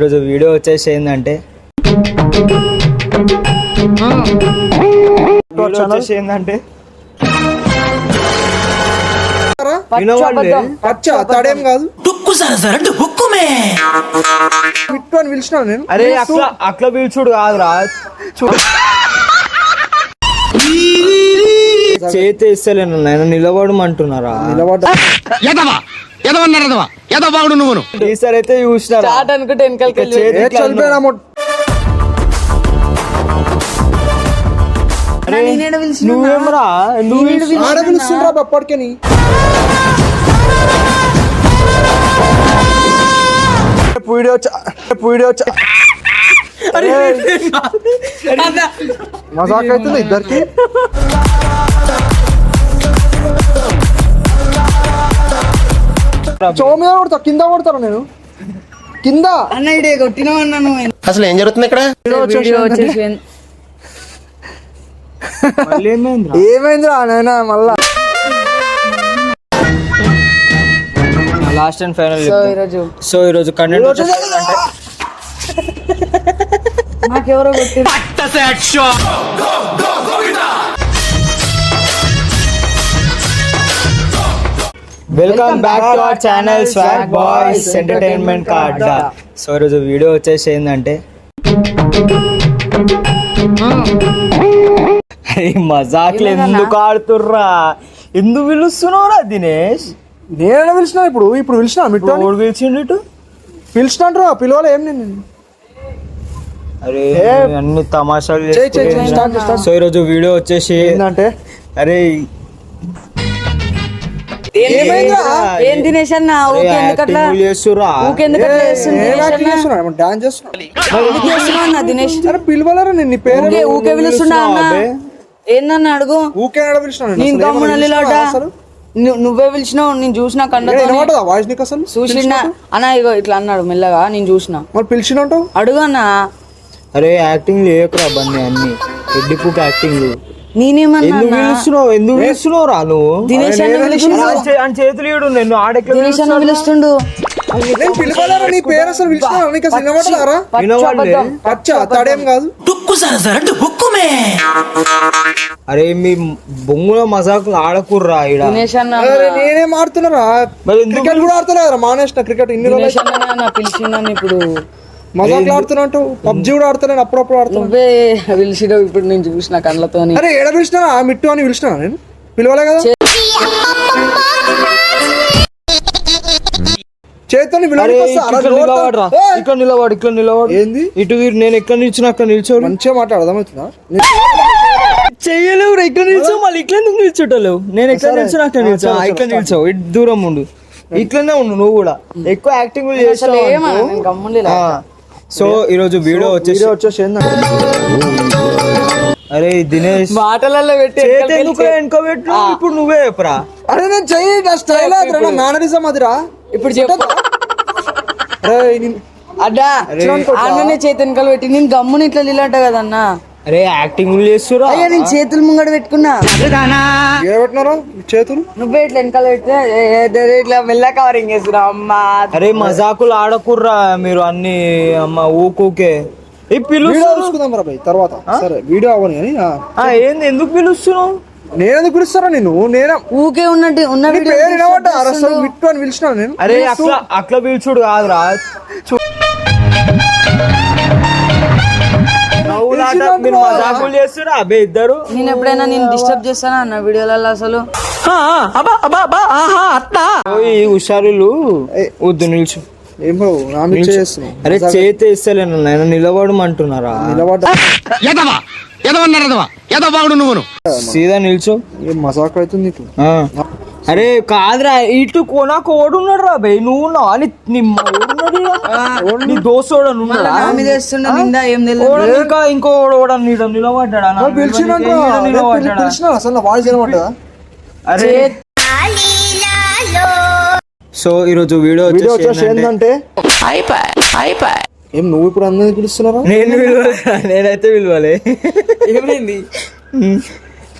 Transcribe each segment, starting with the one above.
ఈరోజు వీడియో వచ్చేసి ఏంటంటే వచ్చేసి ఏంటంటే వినవాళ్ళే. పచ్చ తడేం కాదు. డుక్కు సరసర డుక్కుమే మిట్టు అని పిలిచిన నేను. అరే అట్లా అట్లా పిలుచుడు కాదురా. చూడు చేతి ఇస్తలేను నేను నిలబడమంటున్నారా? నిలబడ్డా ఎదవా ఎదవన్నారు ఎదవా ఎదవాడు నువ్వును ఈసారి అయితే చూసినారా ఆట అనుకుంటే వెనకాలకి వెళ్ళి చేతి ఏ ఇట్లా చనిపోయినా అన్నావు. మొట్ట- అరే, నువ్వేమరా నువ్వు ఆడ పిలుస్తుండ్రా అప్పటికేని వీడియో వీడియో మజాక్ అవుతుంది ఇద్దరికి చో మీద కొడతా కింద కొడతాను నేను? కింద? అన్న ఇడే కొట్టినావన్నా నువ్వు. అసలు ఏం జరుగుతుంది ఇక్కడ? ఏమైందిరా? నాయన మళ్ళా? లాస్ట్ అండ్ ఫైనల్ సో ఈరోజు. సో ఈరోజు కంటెంట్ ఏంటంటే నాకెవరో కొట్టి welcome back to our channel swag boys entertainment card so ఈరోజు వీడియో వచ్చేసి ఏంటంటే అరే మజాక్లు ఎందుకు ఆడుతుర్రా? ఎందుకు పిలుస్తున్నావురా దినేష్? నేను పిలిచిన ఇప్పుడు? ఇప్పుడు పిలిచిన మిట్టు ఎవడు పిలిచిండు ఇటు? పిలిచినట్టు పిలవాలి ఏం నేను అరే అన్ని తమాషాలు. సో ఈరోజు వీడియో వచ్చేసి ఏంటంటే అరే? ఏం తినేసి అన్న ఊకే ఎందుకట్లా చేస్తురా ఊకే ఎందుకట్లా చేస్తుంది దినేష్ అన్న డాన్స్ చేస్తున్నా ఎందుకు చేస్తున్నావు అన్న దినేష్? అరే పిలవలేరా నేను? నీ పేరు ఊకే ఊకే పిలుస్తున్నా అన్న. అబ్బే. ఏందన్న అడుగు? ఊకే పిలిచిన నేను. నువ్వే పిలిచినావు నేను చూసిన ఏ, కళ్ళతో వినపడదా వాయిస్ నీకు అసలు? చూసిన అన్న ఇగో ఇట్లా అన్నాడు మెల్లగా నేను చూసిన. మరి పిలిచినట్టు? అడుగు అన్న. అరే యాక్టింగ్ బన్నీ అన్ని. ఎడ్డిపుక్ యాక్టింగ్. నేనేమన్నా రా నువ్వు? దినేష్ అన్న అని చేతులు ఇడు నేను ఆడెక్కడ దినేష్ అన్న పిలుస్తుండు. నేను పిలవలేరా? నీ పేరు అసలు పిలిచిన నీకు. పచ్చ తడేం కాదు. డుక్కు సరసర డుక్కుమే అరే మీ బొంగుల మజాకులు ఆడకుర్రా ఈడ? దినేష్ అన్న నేనేం ఆడుతున్నారా క్రికెట్ కూడా ఆడతలేదురా మానేసిన క్రికెట్ ఇన్ని రోజులు. ఇప్పుడు. మజాకులు ఆడుతున్నట్టు పబ్జి కూడా ఆడతలేను అప్పుడప్పుడు ఆడుతున్నా. నువ్వే పిలిచినావు ఇప్పుడు నేను చూసిన కళ్ళతోని. అరే ఏడ పిలిచినా? మిట్టు అని పిలిచినా నేను? పిలవలే కదా? చేతితో ఇక్కడ నిలబడు ఇక్కడ నిలబడు ఏంది? ఇటు నేను ఎక్కడ నిల్చున్నా అక్కడ నిల్చోరు మంచిగా మాట అర్థమవుతుందా? చెయ్యలేవు ఇక్కడ నిల్చో మళ్ళీ ఇట్లా ఎందుకు నిల్చుంటలేవు? నేను ఎక్కడ నిల్చున్నా అక్కడ నిల్చో. ఇక్కడ నిల్చో ఇటు దూరం ఉండు. ఇట్లనే ఉండు నువ్వు కూడా. ఎక్కువ యాక్టింగ్ అసలు సో ఈరోజు వీడియో వచ్చేసి వీడియో వచ్చేసి అరే దినేష్. మాటలలో పెట్టి చేతి ఎందుకు వెనుక పెట్టు ఇప్పుడు నువ్వే చెప్పరా. అరే నేను చెయ్యి నా స్టైల్ అదిరా నా మేనరిజం అదిరా ఇప్పుడు చెప్పు. అరే నేను- అడ్డా అన్ననే చేతి వెనకాల పెట్టి నేను గమ్ముని ఇట్లా నిలట కదన్నా. అరే యాక్టింగ్ చేస్తురా అయ్యా నేను చేతులు ముంగడ పెట్టుకున్నా. ఏ పెట్టినారా చేతులు? నువ్వే ఇట్లా వెనకాల పెడితే ఇట్లా మెల్ల కవరింగ్ చేస్తున్నా అమ్మా. అరే మజాకులు ఆడకుర్రా మీరు అన్ని అమ్మ ఊకూకే. ఈ పిలు వీడియో చూసుకుందాం రా తర్వాత. సరే వీడియో అవ్వని కానీ ఆ. ఏంది ఎందుకు పిలుస్తున్నావు? నేనెందుకు పిలుస్తారా నేను నేనే ఊకే ఉన్నట్టు ఉన్న నీ వీడియో పేరు అసలు. మిట్టు అని పిలిచిన నేను. అరే అట్లా అట్లా పిలుచుడు కాదురా. చూ- నవ్వులాట మీరు మజాకులు చేస్తురా? అబ్బే ఇద్దరు. నేను ఎప్పుడైనా నేను డిస్టర్బ్ చేస్తానా అన్న వీడియోలలో అసలు? ఈ హుషారులు. వద్దు నిల్చు. ఏం బ్రో నా మీద చేస్తున్నావు? అరే చేతి ఇస్తలేను నేను నిలబడమంటున్నారా? నిలబడ్డా? ఎదవా ఎదవన్నారు ఎదవా ఎదవాడు నువ్వును. సీదా నిల్చో. ఏం మజాక్ అవుతుంది నీకు? ఆ. అరే కాదురా ఇటు కొనా కోడున్నాడు రా బే నువ్వు ఉన్నావా నీ నీ ఉన్నాడా? ఓడ ఇంకా ఇంకో నిలబడ్డాడా? నిలబడ్డాడా? అరే. సో ఈరోజు వీడియో వీడియో వచ్చేసి ఏంటంటే, ఏం నువ్వు ఇప్పుడు అందరినీ పిలుస్తున్నారా నేను విలువలే నేనైతే విలువలే. ఏమైంది?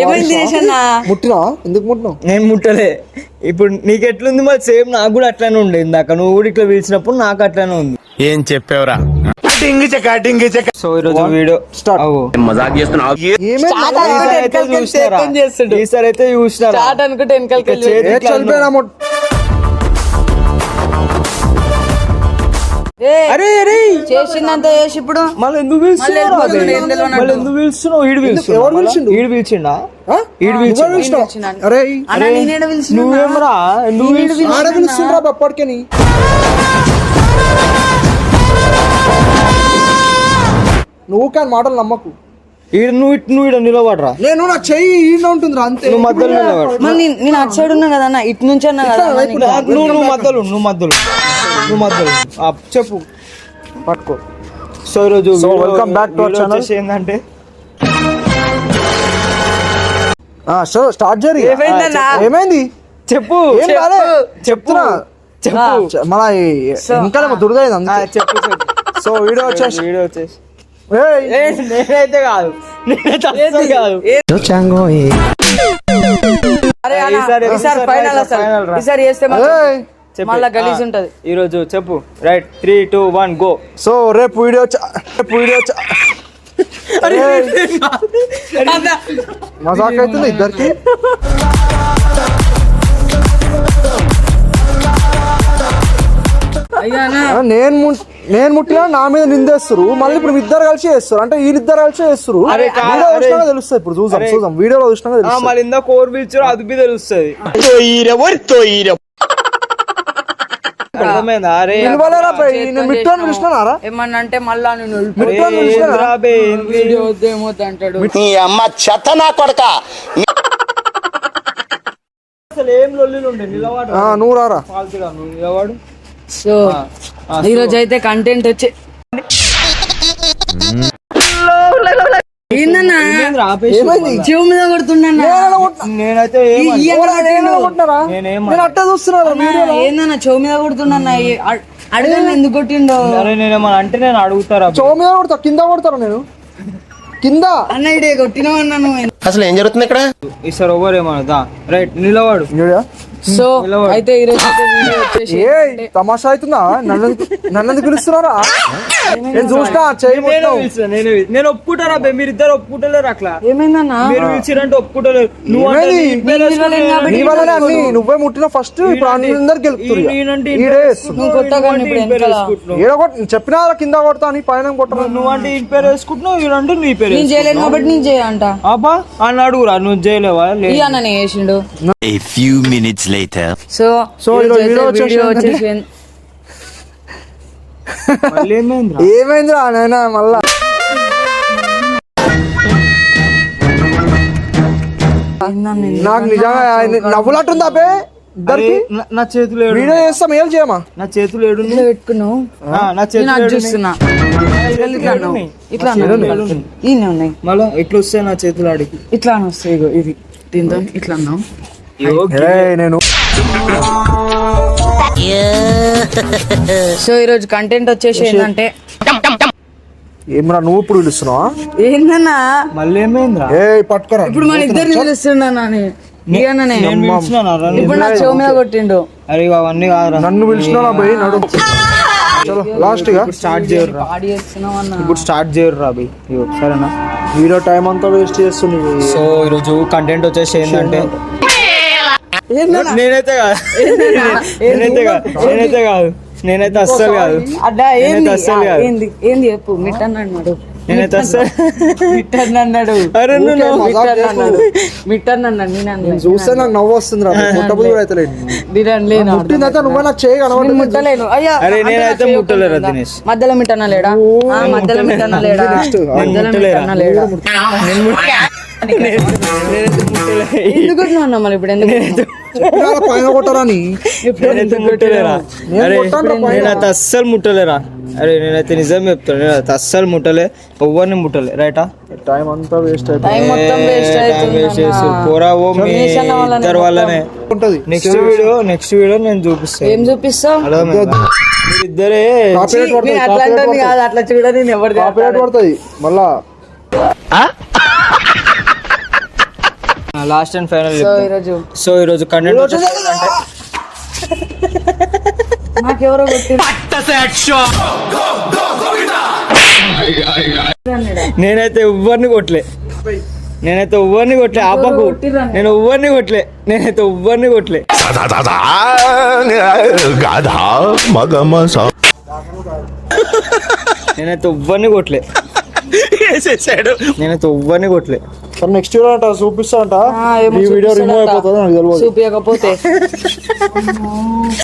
ఏమైంది దినేష్ అన్న? ముట్టినా? ఎందుకు ముట్టినావు? నేను ముట్టలే. ఇప్పుడు నీకు ఎట్లుంది మరి? సేమ్ నాకు కూడా అట్లానే ఉండే ఇందాక. నువ్వు కూడా ఇట్లా పిలిచినప్పుడు నాకు అట్లానే ఉంది. ఏం చెప్పావురా? సో ఈరోజు వీడియో. అవు. మజాక్ చేస్తున్నావు స్టార్ట్ ఈసారి అయితే చూసినారా? స్టార్ట్ అనుకుంటే వెనకాలకి అరే అరే చేసిందంతా చేసి ఇప్పుడు మళ్ళీ ఎందుకు పిలుస్తున్నావు. మళ్ళీ ఎందుకు పిలుస్తున్నావు ఈడు పిలుస్తున్నావు ఎవరు? పిలిచిండు? ఈడు పిలిచిండా? ఈడు నువ్వే. అరే నువ్వేమరా పిలుస్తున్నావు? ఆడ పిలుస్తుండ్రా అప్పటికని నువ్వు కానీ మాటలు నమ్మకు ఈడు నువ్వు ఇటు నువ్వు ఈడ నిలబడరా నేను నా చెయ్యి ఈడ ఉంటుందిరా అంతే నువ్వు మధ్యలో నిలబడు నేను- అటు సైడ్ ఉన్నా కదా ఇటు నుంచి అన్నా కదా. నువ్వు నువ్వు మధ్యలో నువ్వు మధ్యలో. నువ్వు మధ్యలో చెప్పు. పట్టుకో. సో ఈరోజు So, video- welcome back to our video channel. వచ్చేసి ఏంటంటే సో స్టార్ట్. ఏమైందన్నా? ఏమైంది? చెప్పు. ఏం చెప్పు. కాలే చెప్తున్నా చెప్పు. మన ఇంకా అంతే చెప్పు చెప్పు. సో వీడియో వచ్చేసి వీడియో వచ్చేసి ఏయ్, ఏ, నేనైతే కాదు. నేనైతే కాదు. అరే ఈసారి- ఫైనల్. ఈసారి చేస్తే మాత్రం ఏయ్. చెప్పు. మళ్ళా గలీజ్ ఉంటది. ఈరోజు చెప్పు. Right three two one go. So రేపు వీడియో రేపు వీడియో మజాక్ అవుతుంది ఇద్దరికి? నేను నేను ముట్టినా నా మీద నిందేస్తారు. మళ్ళీ ఇప్పుడు ఇద్దరు కలిసి చేస్తారు. అంటే వీళ్ళిద్దరు కలిసి చేస్తారు. వీడియో తెలుస్తుంది ఇప్పుడు. చూద్దాం అరే. చూద్దాం. వీడియోలో తెలుస్తుంది. మళ్ళీ ఇందా కోర్ పిలిచారు అది తెలుస్తుంది. అర్థమైందా అరే పిలవలేరా పోయి నేను మిట్టాను పిలిచినారా ఏమన్నా అంటే మళ్ళా నేను అరే, మిట్టాను పిలిచినారా ఏందిరా బే, ఏంది? వీడియో వద్దేమో అంటాడు నీ అమ్మ చెత్త నా కొడక. అసలు ఏం లొల్లిలు ఉండే? నిలవాడు ఆ, నువ్వు రారా? ఫాల్తుగా నువ్వు నిలవాడు సో ఈ రోజు అయితే కంటెంట్ వచ్చి ఏందన్నా ఏందిరా, ఆపేసి ఏమైంది చెవు మీద కొడుతుండన్నా నేనేలా కొట్టినా? నేనైతే ఏం ఈ- ఈ అనలేదు. ఓరా, నేనేలా కొట్టినారా? నేనేం నేను అట్టే చూస్తున్నారా వీడియోలో? ఏందన్నా చెవు మీద కొడుతుండన్నా అడగండి ఎందుకు కొట్టిండో? అంటే నేను అడుగుతారా? మీద కొడతా కింద కొడతారా నేను? కింద? అన్న అసలు ఏం జరుగుతుంది ఇక్కడ? ఈసారి ఓవర్ ఏమన్నా రైట్ నిలవాడు? సో అయితే ఈ రోజు అయితే వీడియో వచ్చేసి ఏ తమాషా అవుతుందా? నన్ను నన్ను పిలుస్తున్నారా? నేను చూసినా నేనే ఒప్పుకుంటారా బే? మీరు ఇద్దరు ఒప్పుకుంటలేరు అట్లా? ఏమైందన్నా? మీరు పిలిచిరంటే ఒప్పుకుంటలేరు. నువ్వు ముట్టిన ఫస్ట్ ఇప్పుడు కొట్ చెప్పినా వాళ్ళ కింద కొడతా అని పైన కొట్టరా నువ్వంటే ఈ పేరు వేసుకుంటున్నావు వీడంటే నీ పేరు నేను చేయలేను కాబట్టి నేను చేయంట అబ్బా అని అడుగురా నువ్వు చేయలేవా? అన్న నేను చేసిండు. A few minutes later. So so ఈరోజు వీడియో వచ్చేసి వచ్చేసి ఏమైందిరా? నాయన మళ్ళా? నాకు నిజంగా నవ్వులట్టుందా బే? అరే, ఇద్దరికి? నా- చేతులు ఏడు వీడియో చేస్తాం ఏం చేయమా? నా చేతులు ఏడు ఇట్లా పెట్టుకున్నావు? నా చేతులు అది? చూస్తున్నా. ఇట్లా అన్నావు. ఇట్లా నా చేతులు అన్నావు. ఏడున్నాయి? ఈయనే ఉన్నాయి. మళ్ళా ఎట్లా వస్తాయి నా చేతులు ఆడికి? ఇట్లా అని వస్తాయి ఇగో ఇది దీంతో ఇట్లా అన్నావు. నేను సో ఈ రోజు కంటెంట్ వచ్చేసి ఏంటంటే ఏమరా నువ్వు ఇప్పుడు పిలుస్తున్నావా? ఏందన్నా? మళ్ళీ ఏమైందిరా? ఏ పట్టుకోరా. ఇప్పుడు మన ఇద్దరు పిలుస్తున్నా? ఇప్పుడు నా చెవు మీద కొట్టిండు. అరే అవన్నీ కాదురా. నన్ను పిలిచినా పోయి నడు. చలో లాస్ట్గా. స్టార్ట్ అన్న ఇప్పుడు స్టార్ట్ చేయరురా అభి ఇగో సరేనా? వీడియో టైం అంతా వేస్ట్ చేస్తుంది సో ఈరోజు కంటెంట్ వచ్చేసి ఏంటంటే నేనైతే కాదు. నేనైతే కాదు. నేనైతే కాదు. నేనైతే అస్సలు కాదు. అడ్డా ఏంది. ఏంది? ఏంది చెప్పు? మిట్టన్ అన్నాడు. నేనైతే అస్సలు మిట్టన్ అన్నాడు. అరే నువ్వు మిట్టన్ అన్నాడు. మిట్టన్ అన్నాడు. నేను. చూస్తే నాకు నవ్వు వస్తుంది రా. ముట్టబుద్ధి కూడా అయితే లేదు బిర్యానీ లేను ముట్టిందైతే నువ్వే నాకు చేయి నేను కనబడుతుంది ముట్టలేను. అయ్యా అరే, అంటే నేనైతే ముట్టలేరా? దినేష్? మధ్యలో మిట్టన్న లేడా ఆ, మధ్యలో మిట్టన్న లేడా. మధ్యలో ముట్టలేరా? మిట్టన్న లేడా అన్న మళ్ళీ ఇప్పుడు? ఎందుకు పైన కొట్టరాని నేనైతే నేను అస్సలు ముట్టలేరా అరే నేనైతే నిజం చెప్తాను నేనైతే అస్సలు ముట్టలే ఎవరిని ముట్టలే రైటా? టైం అంతా వేస్ట్ అయిపోయింది. పోరా ఓ మీ ఇద్దరు వల్లనే. ఉంటది. నెక్స్ట్ వీడియో నెక్స్ట్ వీడియో నేను చూపిస్తాను. ఏం? మీరిద్దరే పడుతుంది నేను అట్లా అంటాను కాదు అట్లా చూడ నేను ఎవరు కాపీరైట్ పడుతుంది. మళ్ళా. లాస్ట్ అండ్ ఫైనల్ సో ఈరోజు సో ఈరోజు కంటెంట్ నాకెవరో నేనైతే ఎవ్వరిని కొట్టలే నేనైతే ఎవ్వరిని కొట్టలే ఆపకు నేను ఎవ్వరిని కొట్టలే నేనైతే ఎవ్వరిని కొట్టలే నేనైతే ఎవ్వరిని కొట్టలే వేసేసాడు నేనైతే ఎవ్వరిని కొట్టలే. సరే నెక్స్ట్ అంట చూపిస్తా అంట. ఈ వీడియో రిమూవ్. అయిపోతుంది నాకు తెలియదు. చూపించకపోతే